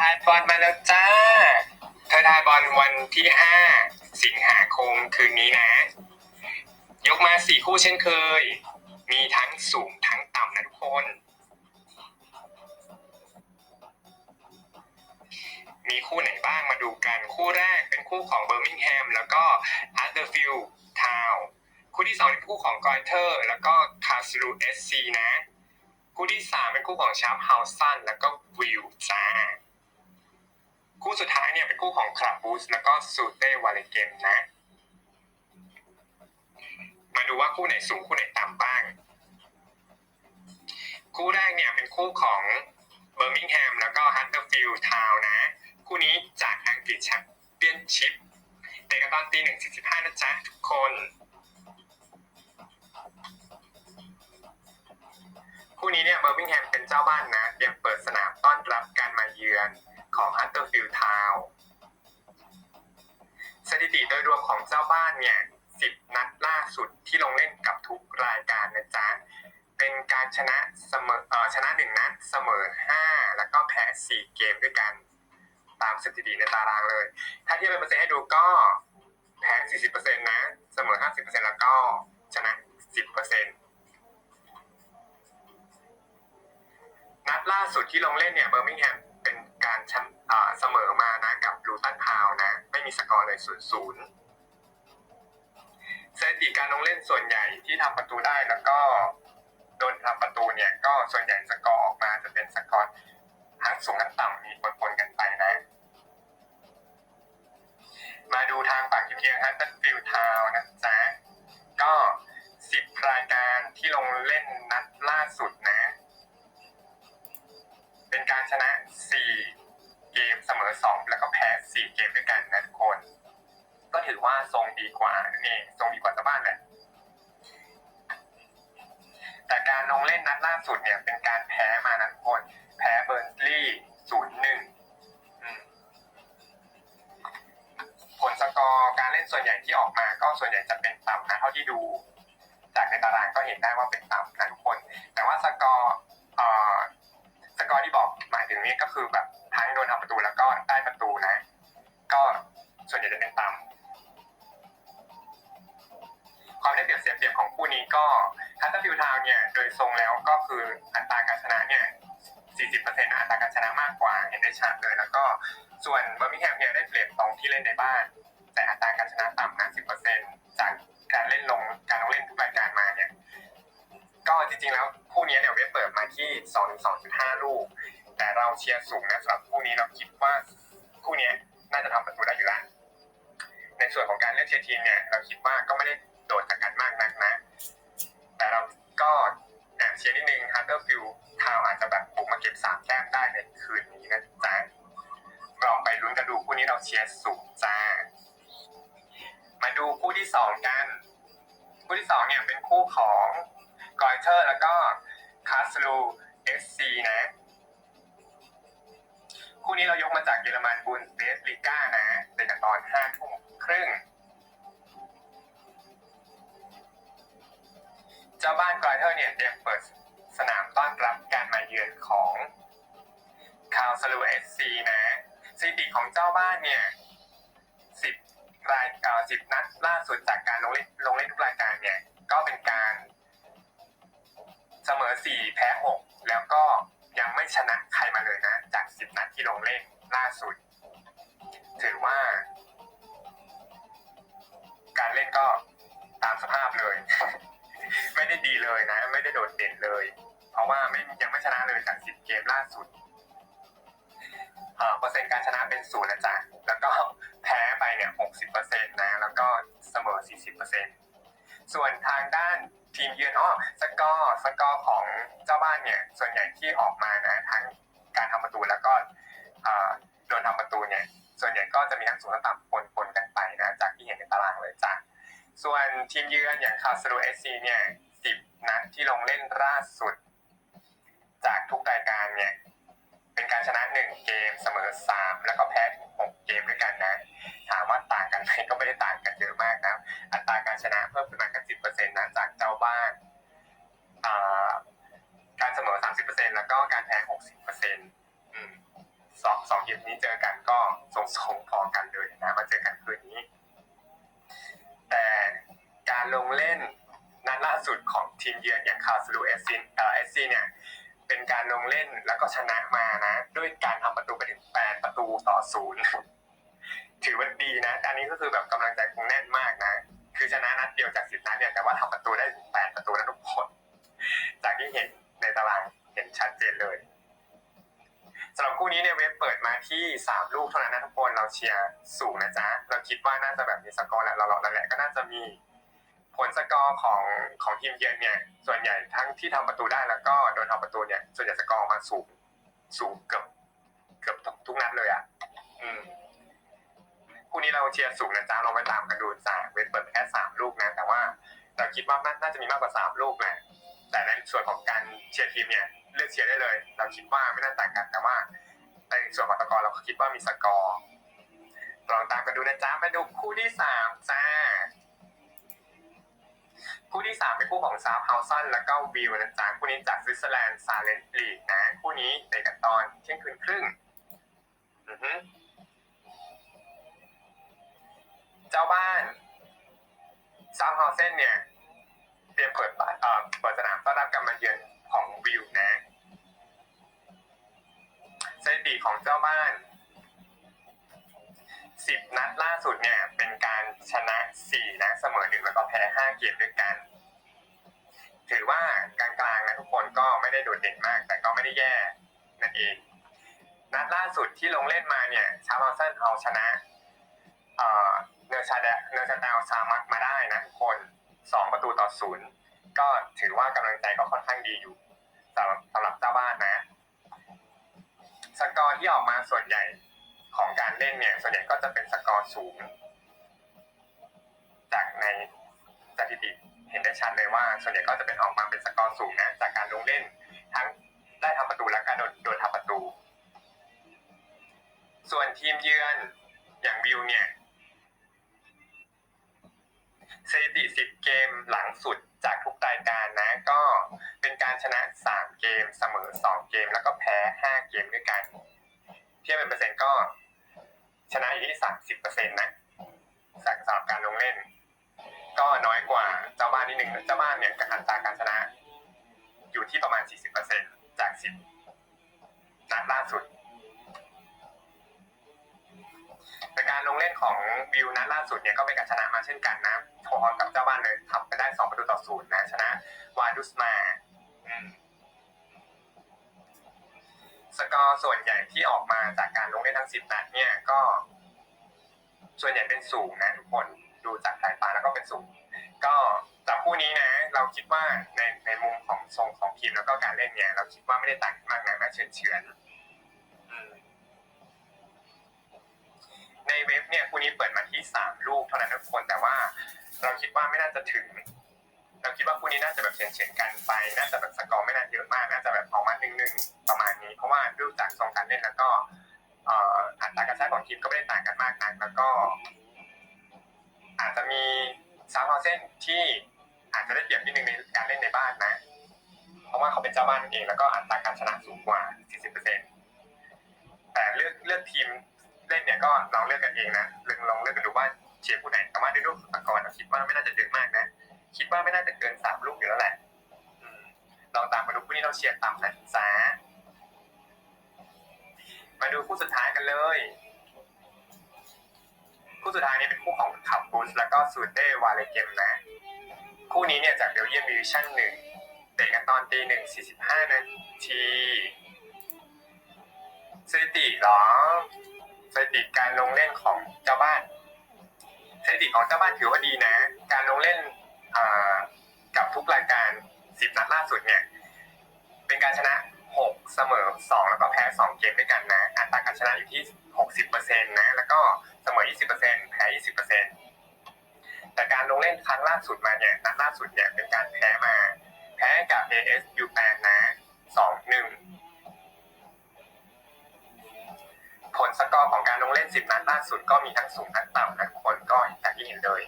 ทายบอลมาแล้วจ้า เธอทายบอลวันที่5สิงหาคมคืนนี้นะ ยกมาสี่คู่เช่นเคย มีทั้งสูงทั้งต่ำนะทุกคน มีคู่ไหนบ้างมาดูกัน คู่แรกเป็นคู่ของเบอร์มิงแฮมแล้วก็อาร์เดอร์ฟิลด์ทาวคู่ที่สองเป็นคู่ของกอยเทอร์ แล้วก็คาสรูเอสซีนะ คู่ที่สามเป็นคู่ของชาร์ปเฮาสันแล้วก็วิลจ้า คู่สุดท้ายเนี่ยเป็นคู่ของคลับบูสแล้วก็ซูเต้วาเลเกมนะ มาดูว่าคู่ไหนสูงคู่ไหนต่ำบ้าง คู่แรกเนี่ยเป็นคู่ของเบอร์มิงแฮมแล้วก็ฮัตเตอร์ฟิลด์ทาวนะ คู่นี้จากอังกฤษแชมเปี้ยนชิพเตะกันตอนตีหนึ่งสี่สิบห้านะจ๊ะทุกคนคู่นี้เนี่ยเบอร์มิงแฮมเป็นเจ้าบ้านนะยังเปิดสนามต้อนรับการมาเยือน ของฮัตเตอร์ฟิลทาวสถิติโดยรวมของเจ้าบ้านเนี่ย10นัดล่าสุดที่ลงเล่นกับทุกรายการนะจ๊ะ เป็นการชนะเสมอเออชนะ1นัดเสมอ5แล้วก็แพ้4เกมด้วยกันตามสถิติในตารางเลย ถ้าเทียบเป็นเปอร์เซ็นต์ให้ดูก็แพ้40%นะ เสมอ50%แล้วก็ชนะ10%นัดล่าสุดที่ลงเล่นเนี่ยเบอร์มิงแฮม การชนะเอ่อเสมอมานะกับลูตันทาวนะ ไม่มีสกอร์เลยศูนย์ศูนย์สถิติการลงเล่นส่วนใหญ่ที่ทำประตูได้แล้วก็โดนทำประตูเนี่ยก็ส่วนใหญ่สกอร์ออกมาจะเป็นสกอร์ทั้งสูงทั้งต่ำมีปนๆกันไปนะ มาดูทางฝั่งทีมเยือนฮัตตอร์ฟิลทาวนะจ๊ะก็10รายการที่ลงเล่นนัดล่าสุดนะ เป็นการชนะ 4 เกมเสมอ 2 แล้วก็แพ้ 4 เกมด้วยกันนะทุกคน ก็ถือว่าทรงดีกว่านั่นเองทรงดีกว่าชาวบ้านแหละแต่การลงเล่นนัดล่าสุดเนี่ยเป็นการแพ้มานะทุกคน แพ้เบอร์นลี่ศูนย์หนึ่งผลสกอร์การเล่นส่วนใหญ่ที่ออกมา ก็ส่วนใหญ่จะเป็นต่ำนะเท่าที่ดู จากในตารางก็เห็นได้ว่าเป็นต่ำนะทุกคน แต่ว่าสกอร์ กอร์ที่บอกหมายถึงนี่ก็คือแบบทั้งโดนทำประตูแล้วก็ได้ประตูนะ ก็ส่วนใหญ่จะเป็นต่ำความได้เปรียบเสียเปรียบของคู่นี้ก็ฮัตเตอร์ฟิลทาวเนี่ยโดยทรงแล้วก็คืออัตราการชนะเนี่ย 40%นะอัตราการชนะมากกว่าเห็นได้ชัดเลย แล้วก็ส่วนเบอร์มิงแฮมเนี่ยได้เปรียบตรงที่เล่นในบ้าน แต่อัตราการชนะต่ำนะ10%จากการเล่นลงการลงเล่นทุกรายการมาเนี่ย ก็จริงๆแล้ว คู่นี้เนี่ยเว็บเปิดมาลูก แต่เราเชียร์สูงนะสำหรับคู่นี้เราคิดว่าคู่นี้น่าจะทำประตูได้อยู่แล้วในส่วนของการเลือกเชียร์ทีมเนี่ยเราคิดว่าก็ไม่ได้โดดจากกันมากนักนะ แต่เราก็เชียร์นิดนึงฮัตเตอร์ฟิลทาวอาจจะแบบบุกมาเก็บสามแต้มได้ในคืนนี้นะจ๊ะลองไปลุ้นกันดูคู่นี้เราเชียร์สูงจ้า มาดูคู่ที่สองกัน คู่ที่สองเนี่ยเป็นคู่ของกอยเทอร์แล้วก็ สลูเอฟซีนะ คู่นี้เรายกมาจากเยอรมันบุนเดสลิก้านะเป็นกันตอนห้าทุ่มครึ่ง เจ้าบ้านกอยเทอร์เนี่ยเตรียมเปิดสนามต้อนรับการมาเยือนของคาสลูเอฟซีนะสถิติของเจ้าบ้านเนี่ยสิบรายเอ่อสิบนัดล่าสุดจากการลงเล่นลงเล่นทุกรายการเนี่ย ก็เป็นการ สมอ4แพ้6แล้วก็ยังไม่ชนะใครมาเลยนะ จาก10นัดที่ลงเล่นล่าสุด ถือว่า การเล่นก็ตามสภาพเลย ไม่ได้ดีเลยนะ ไม่ได้โดดเด่นเลย เพราะว่าไม่ยังไม่ชนะเลยจาก10เกมล่าสุดเอ่อเปอร์เซ็นต์การชนะเป็นศูนย์นะจ๊ะแล้วก็แพ้ไปเนี่ย60%นต์นะ แล้วก็เสมอ40%ส่วนทางด้าน ทีมเยือนอ้อสกอร์สกอร์ของเจ้าบ้านเนี่ย ส่วนใหญ่ที่ออกมานะทั้งการทำประตูแล้วก็โดนทำประตูเนี่ย ส่วนใหญ่ก็จะมีทั้งสูงและต่ำปนปนๆกันไปนะจากที่เห็นในตารางเลยจ้ะส่วนทีมเยือนอย่างคาสโรเอซีเนี่ย10นัดที่ลงเล่นล่าสุด จากทุกรายการเนี่ยเป็นการชนะ1เกมเสมอ3แล้วก็แพ้ถึง6เกมด้วยกันนะถามว่าต่างกันไหมก็ไม่ได้ต่างกันเยอะมากนะอัตราการชนะเพิ่มขึ้นมา ก็การแล้วก็การแพ้60%อืมสองสองทีมทีมนี้เจอกันก็ส่งส่งพอกันเลยนะมาเจอกันคืนนี้ แต่การลงเล่นนัดล่าสุดของทีมเยือนอย่างคาสลูเอซินเอสซีเนี่ยเป็นการลงเล่นแล้วก็ชนะมานะด้วยการทำประตูไปถึง8ปดประตูต่อศูนย์ถือว่าดีนะอันนี้ก็คือแบบกำลังใจคงแน่นมากนะ คือชนะนัดเดียวจากสิบนัดเนี่ยแต่ว่าทำประตูได้ถึง8ประตูนะทุกคน จากที่เห็นในตาราง ห็นชัดเจนเลยสำหรับคู่นี้เนี่ยเว็บเปิดมาที่3ลูกเท่านั้นนะทุกคนเราเชียร์สูงนะจ๊ะเราคิดว่าน่าจะแบบมีสกอร์แหละเราๆนั่นแหละก็น่าจะมีผลสกอร์ของของทีมเยือนเนี่ย ส่วนใหญ่ทั้งที่ทำประตูได้แล้วก็โดนทำประตูเนี่ย ส่วนใหญ่สกอร์มาสูงสูงเกือบเกือบทุกนัดเลยอะ อืมคู่นี้เราเชียร์สูงนะจ๊ะเราไปตามกันดูจ้าเว็บเปิดแค่สามลูกนะแต่ว่าเราคิดว่าน่าจะมีมากกว่าสามลูกแหละแต่ในส่วนของการเชียร์ทีมเนี่ย เลือกเชียร์ได้เลย เราคิดว่าไม่น่าต่างกันแต่ว่าในส่วนของสกอร์เราคิดว่ามีสกอร์ลองตามกันดูนะจ๊ะมาดูคู่ที่สามจ้าคู่ที่สามเป็นคู่ของซา h เฮาซันแล้วก็วิวนะจ๊ะคู่นี้จากสวิตเซอร์แลนด์ซาเลนลีกนะคู่นี้เตะกันตอนเที่ยงคืนครึ่งอือฮึเจ้าบ้านซา h เฮาเซนเนี่ย เตรียมเปิดบ้านเอ่อเปิดสนามต้อนรับการมาเยือน ของเจ้าบ้านสิบนัดล่าสุดเนี่ย เป็นการชนะสี่นะเสมอหนึ่งแล้วก็แพ้ห้าเกมด้วยกัน ถือว่ากลางๆนะทุกคนก็ไม่ได้โดดเด่นมาก แต่ก็ไม่ได้แย่นั่นเอง นัดล่าสุดที่ลงเล่นมาเนี่ย ชาร์ลสันเอาชนะ เอ่อเนอร์ชาแดเนอร์ชาแดลซามักมาได้นะทุกคนสองประตูต่อศูนย์ก็ถือว่ากำลังใจก็ค่อนข้างดีอยู่สำหรับสำหรับเจ้าบ้านนะ สกอร์ที่ออกมาส่วนใหญ่ของการเล่นเนี่ย ส่วนใหญ่ก็จะเป็นสกอร์สูง จากในสถิติเห็นได้ชัดเลยว่า ส่วนใหญ่ก็จะเป็นออกมาเป็นสกอร์สูงนะจากการลงเล่น ทั้งได้ทำประตูและการโดนโดนทำประตู ส่วนทีมเยือนอย่างวิวเนี่ยสถิติ10เกมหลังสุด จากทุกรายการนะก็เป็นการชนะ 3 เกมเสมอ 2 เกม แล้วก็แพ้ 5 เกมด้วยกัน เทียบเป็นเปอร์เซ็นต์ก็ ชนะอยู่ที่สามสิบเปอร์เซ็นต์นะสำหรับการลงเล่น ก็น้อยกว่าเจ้าบ้านนิดหนึ่งเจ้าบ้านเนี่ยอัตราการชนะ อยู่ที่ประมาณสี่สิบเปอร์เซ็นต์จากสิบนัดล่าสุด การลงเล่นของวิวนัดล่าสุดเนี่ยก็เป็นการชนะมาเช่นกันนะพอๆกับเจ้าบ้านเลยทำไปได้สองประตูต่อศูนย์นะชนะวาดุสมาสกอร์ส่วนใหญ่ที่ออกมาจากการลงเล่นทั้ง10นัดเนี่ยก็ ส่วนใหญ่เป็นสูงนะทุกคนดูจากสายตาแล้วก็เป็นสูง ก็จากคู่นี้นะ เราคิดว่าในในมุมของทรงของทีมแล้วก็การเล่นเนี่ย เราคิดว่าไม่ได้ต่างกันมากนะนะเฉือนเฉือน ในเว็บเนี่ยคู่นี้เปิดมาที่3ลูกเท่านั้นทุกคนแต่ว่า เราคิดว่าไม่น่าจะถึง เราคิดว่าคู่นี้น่าจะแบบเฉียนเฉียนๆกันไปน่าจะแบบสกอร์ไม่น่าเยอะมากน่าจะแบบออกมาหนึ่งหนึ่งๆประมาณนี้ เพราะว่าดูจากทรงการเล่นแล้วก็อัตราการใช้ของทีมก็ไม่ได้ต่างกันมากนักแล้วก็ อาจจะมีซาร์เซนที่อาจจะได้เปรียบนิดนึงในการเล่นในบ้านนะ เพราะว่าเขาเป็นเจ้าบ้านนั่นเองแล้วก็อัตราการชนะสูงกว่า 40%แต่เลือกเลือกทีม เล่นเนี่ยก็ลองเลือกกันเองนะลองลองเลือกกันดูว่าเชียร์ผู้ไหนแต่ว่าด้วยรูปสกอร์เราคิดว่าไม่น่าจะเยอะมากนะ คิดว่าไม่น่าจะเกินสามลูกอยู่แล้วแหละลองตามมาดูคู่นี้เราเชียร์ต่ำนะจ๊ะมาดูคู่สุดท้ายกันเลย คู่สุดท้ายนี้เป็นคู่ของขับบูสแล้วก็ซูเต้วาเลเกมนะ คู่นี้เนี่ยจากเบลเยียมดิวิชั่นหนึ่งเตะกันตอนตีหนึ่งสี่สิบห้านาทีสถิติหรอ สถิติการลงเล่นของเจ้าบ้านสถิติของเจ้าบ้านถือว่าดีนะ การลงเล่นกับทุกรายการ10นัดล่าสุดเนี่ย เป็นการชนะ6เสมอ2แล้วก็แพ้2เกมด้วยกันนะ อัตราการชนะอยู่ที่60%นะ แล้วก็เสมอ20%แพ้20%แต่การลงเล่นครั้งล่าสุดมาเนี่ยนัดล่าสุดเนี่ยเป็นการแพ้มา แพ้กับ AS u 8นะ งการลงเล่น10นัดล่าสุดก็มีทั้งสูงทั้งต่ำนะทุกคนก็อย่างที่เห็นเลย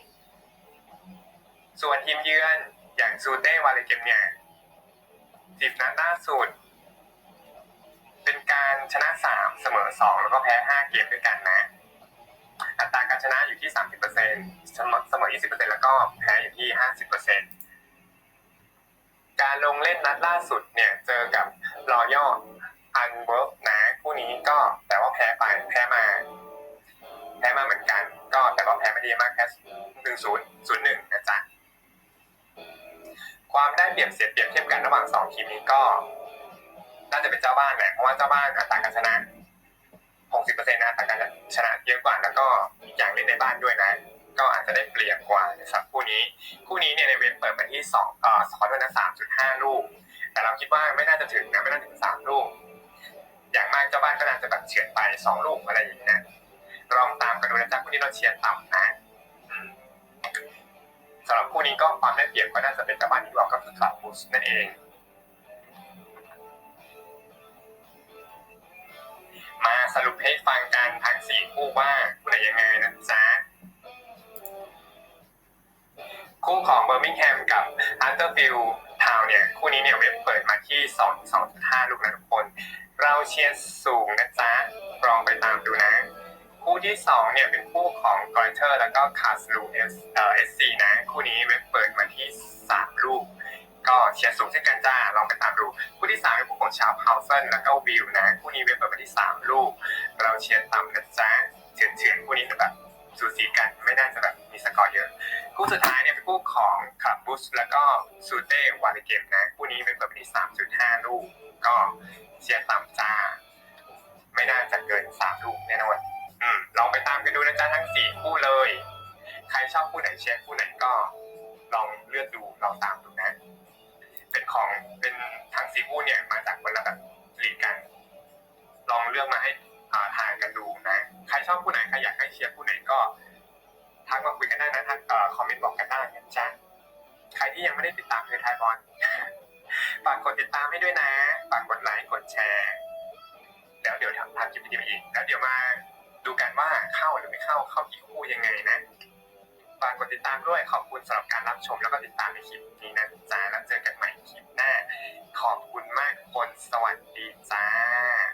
ส่วนทีมเยือนอย่างซูเต้วาเลเกมเนี่ย10นัดล่าสุด เป็นการชนะ3เสเสมอสองแล้วก็แพ้ห้าเกมด้วยกันนะ อัตราการชนะอยู่ที่สามสิบเปอร์เซ็นเสมอเสมอยี่สิบเปอร์เซ็นต์แล้วก็แพ้อยู่ที่ห้าสิบเปอร์เซ็นต์การลงเล่นนัดล่าสุดเนี่ยเจอกับรอย่ออันเวิร์กนะคู่นี้ก็แต่ พ้ไปแพ้มาแพ้มาเหมือนกัน ก็แต่ว่าแพ้ไม่ดีมากแค่หนึ่งศูนย์ศูนย์หนึ่งนะจ๊ะความได้เปรียบเสียเปรียบเทียบกันระหว่างสองทีมนี้ก็ น่าจะเป็นเจ้าบ้านแหละเพราะว่าเจ้าบ้านอัตราการชนะ60%นะอัตราการชนะเยอะกว่าแล้วก็อีกอย่างเล่นในบ้านด้วยนะ ก็อาจจะได้เปรียบกว่านะครับคู่นี้ คู่นี้เนี่ยในเว็บเปิดมาที่2เอ่อขอโทษนะ3.5ลูก แต่เราคิดว่าไม่น่าจะถึงนะไม่น่าถึง3ลูก อย่างมากเจ้าบ้านก็น่าจะแบบเฉียดไป2ลูกอะไรอย่างเงี้ยลองตามกันดูนะจ๊ะคู่นี้เราเชียร์ต่ำนะสำหรับคู่นี้ก็ความได้เปรียบก็น่าจะเป็นเจ้าบ้านที่บอกก็คือคลับบูสนั่นเองมาสรุปให้ฟังกันทั้งสี่คู่ว่าคู่ไหนยังไงนะจ๊ะคู่ของเบอร์มิงแฮมกับอันเตอร์ฟิลทาวเนี่ยคู่นี้เนี่ยเว็บเปิดมาที่ 2 2.5 ลูกนะทุกคนเราเชียร์สูงนะจ๊ะลองไปตามดูนะ คู่ที่2เนี่ยเป็นคู่ของกอยเทอร์แล้วก็คาสลูเอสเอสซีนะ คู่นี้เว็บเปิดมาที่3ลูกก็เชียร์สูงเช่นกันจ้าลองไปตามดู คู่ที่สามเป็นคู่ของชาวเฮาเซนแล้วก็วิวนะ คู่นี้เว็บเปิดมาที่สามลูก เราเชียร์ต่ำนะจ๊ะเฉือนเฉือนๆคู่นี้จะแบบสูสีกันไม่น่าจะแบบมีสกอร์เยอะ คู่สุดท้ายเนี่ยเป็นคู่ของคลับบุสแล้วก็ซูเต้วาเลเกมนะ คู่นี้เว็บเปิดมาที่สามจุดห้าลูก ก็ เชียร์ต่ำจ้า ไม่น่าจะเกินสามลูกแน่นอนอืมลองไปตามกันดูนะจ๊ะทั้งสี่คู่เลย ใครชอบคู่ไหนเชียร์คู่ไหนก็ ลองเลือกดูลองตามดูนะ เป็นของเป็นทั้งสี่คู่เนี่ยมาจากคนละแบบลีกกัน ลองเลือกมาให้อ่าทายกันดูนะ ใครชอบคู่ไหนใครอยากให้เชียร์คู่ไหนก็ทักมาคุยกันได้นะทักเอ่อคอมเมนต์บอกกันได้นะจ๊ะใครที่ยังไม่ได้ติดตามเพจไทยบอล ฝากกดติดตามให้ด้วยนะ ฝากกดไลค์กดแชร์แล้วเดี๋ยวทำทำคลิปนี้ไปอีกแล้วเดี๋ยวมาดูกันว่าเข้าหรือไม่เข้าเข้ากี่คู่ยังไงนะฝากกดติดตามด้วยขอบคุณสำหรับการรับชมแล้วก็ติดตามในคลิปนี้นะจ้าแล้วเจอกันใหม่คลิปหน้า ขอบคุณมากคนสวัสดีจ้า